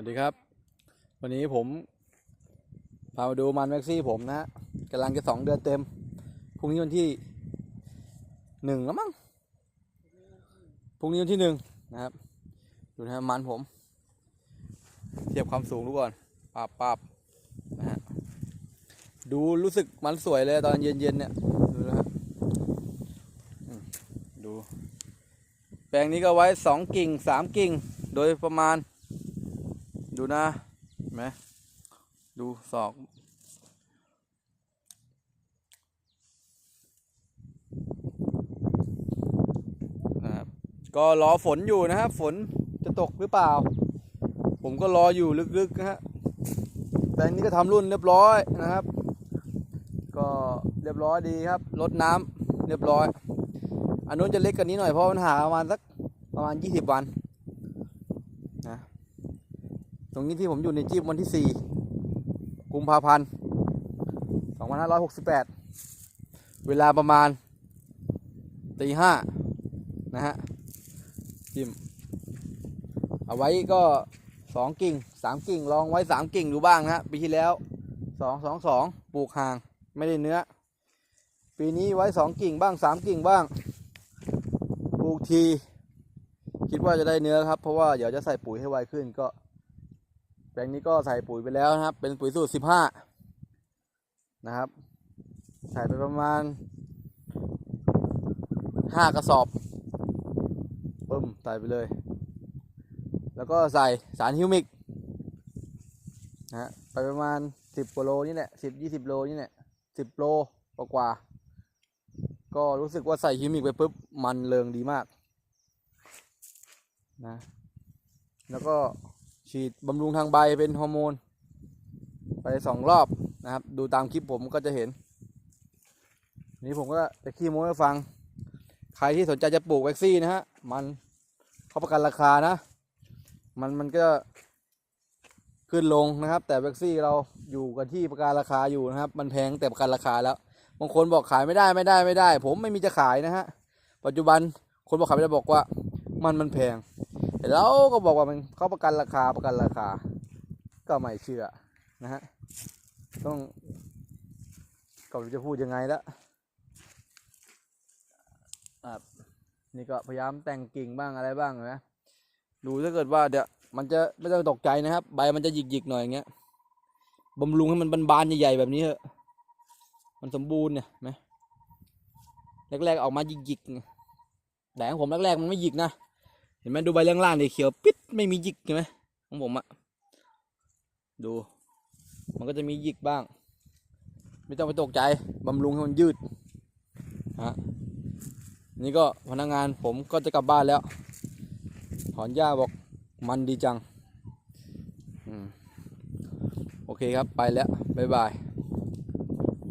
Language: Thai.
วัสดีครับ วันนี้ผมพามาดูมันแม็กซี่ผมนะฮะกำลังจะสองเดือนเต็มพรุ่งนี้วันที่หนึ่งแล้วมั้งพรุ่งนี้วันที่หนึ่งนะครับดูนะมันผม เทียบความสูงดูก่อนปับปับนะฮะดูรู้สึกมันสวยเลยตอนเย็นๆเนี่ยดูนะฮะอืมดู แปลงนี้ก็ไว้สองกิ่งสามกิ่งโดยประมาณ ดูนะเห็นไหมดูศอก นะครับ ก็รอฝนอยู่นะครับ ฝนจะตกหรือเปล่า ผมก็รออยู่ลึกๆนะฮะแปลงนี้ก็ทำรุ่นเรียบร้อยนะครับ ก็เรียบร้อยดีครับ ลดน้ำเรียบร้อย อันนู้นจะเล็กกว่านี้หน่อยเพราะมันหาประมาณสักประมาณ 20 วันนะ รงนี้ที่ผมอยู่ในจีบวันที่ 4 กุมภาพันธ์ 2568 เวลาประมาณตีห้านะฮะจิ้มเอาไว้ก็สองกิ่งสามกิ่งลองไว้สามกิ่งดูบ้างนะฮะปีที่แล้วสองสองสองปลูกห่างไม่ได้เนื้อ ปีนี้ไว้สองกิ่งบ้างสามกิ่งบ้าง ปลูกที คิดว่าจะได้เนื้อครับ เพราะว่าเดี๋ยวจะใส่ปุ๋ยให้ไวขึ้นก็ ลงนี้ก็ใส่ปุ๋ยไปแล้วนะครับ เป็นปุ๋ยสูตรสิบห้านะครับ ใส่ไปประมาณห้ากระสอบปึ้มใส่ไปเลย แล้วก็ใส่สารฮิวมิกนะฮะไปประมาณสิบกว่าโลนี่แหละสิบยี่สิบโลนี่แหละสิบโลกว่าๆก็รู้สึกว่าใส่ฮิวมิกไปปุ๊บมันเริงดีมากนะแล้วก็ ฉีดบำรุงทางใบเป็นฮอร์โมน ไปสองรอบนะครับ ดูตามคลิปผมก็จะเห็น นี้ผมก็จะขี้โม้ให้ฟัง ใครที่สนใจจะปลูกแว็กซี่นะฮะ มันเขาประกันราคานะ มันมันก็ขึ้นลงนะครับ แต่แว็กซี่เราอยู่กันที่ประกันราคาอยู่นะครับ มันแพงแต่ประกันราคาแล้ว บางคนบอกขายไม่ได้ไม่ได้ไม่ได้ ผมไม่มีจะขายนะฮะ ปัจจุบันคนบอกขายไม่ได้บอกว่า มันมันแพง เราก็บอกว่ามันเขาประกันราคาประกันราคา ก็ไม่เชื่อนะฮะต้องก็ไม่รู้จะพูดยังไงแล้วนี่ก็พยายามแต่งกิ่งบ้างอะไรบ้างนะดูถ้าเกิดว่าเดี๋ยวมันจะไม่ต้องตกใจนะครับ ใบมันจะหยิกๆหน่อยอย่างเงี้ยบำรุงให้มันบานๆใหญ่ๆแบบนี้เถอะมันสมบูรณ์เนี่ยไหมแรกๆออกมาหยิกๆแต่ของผมแรกๆมันไม่หยิกนะ เห็นไหมดูใบล่างๆนี่เขียวปิดไม่มียิกเห็นไหมของผมอะดู มันก็จะมียิกบ้าง ไม่ต้องไปตกใจบำรุงให้มันยืดฮะนี่ก็พนักงานผมก็จะกลับบ้านแล้วถอนหญ้าบอกมันดีจังอโอเคครับไปแล้ว บ๊ายบาย